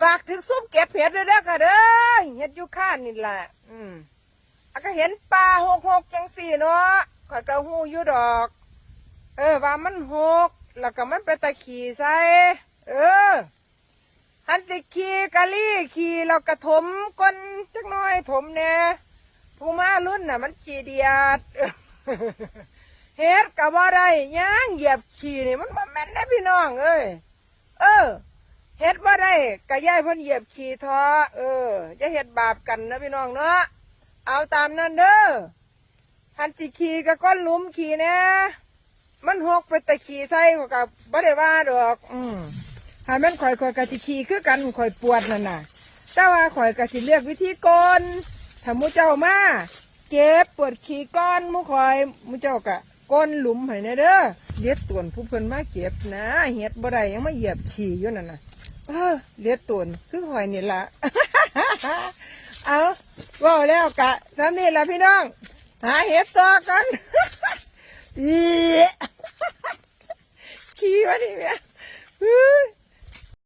ฝากถึงซุ่มเก็บเห็ดเลยเด้อค่ะเด้อเห็ดอยู่ข้านนี่แหละอืมอะก็เห็นปลาหกหกจังสี่เนาะข่อยก็หูอยู่ดอก เออ ว่ามันหก แล้วก็มันไปตะขี่ใส่เออหันสิขี่กะลี่ขี่เรากระถมก้นจักน้อยถมแน่ผู้มารุ่นน่ะ มันขี่เดียดเฮ็ดกะบ่าได้ย่างเหยียบขี่นี่มันบ่แม่นนะพี่น้องเอ้ยเออ เฮ็ดบ่าได้กะย่ายเพิ่นเหยียบขี่ท้อเอออย่าเฮ็ดบาปกันนะพี่น้องเนาะเอาตามนั้นเด้อหันสิขี่ก็ก้นหลุมขี่แน่มันหกไปแต่ขี่ใส่ก็กับบ่ได้ว่าดอก อืมหาแม่นข่อยข่อยกะสิขี่คือกันข่อยปวดนั่นน่ะ แต่ว่าข่อยกะสิเลือกวิธีก่อนถ้ามูเจ้ามาเก็บปวดขี่ก้อนมูข่อยมูเจ้ากะก้นหลุมให้แน่เด้อเลียดตวนผู้เพิ่นมาเก็บนะเฮ็ดบ่ได้ยังมาเหยียบขี่อยู่นั่นน่ะ เออเลียตุนคือหอยนี่ละเอาว่าแล้วกะทำนี่ละพี่น้อง หาเห็ดต่อกันอีขี่วะนี่แม่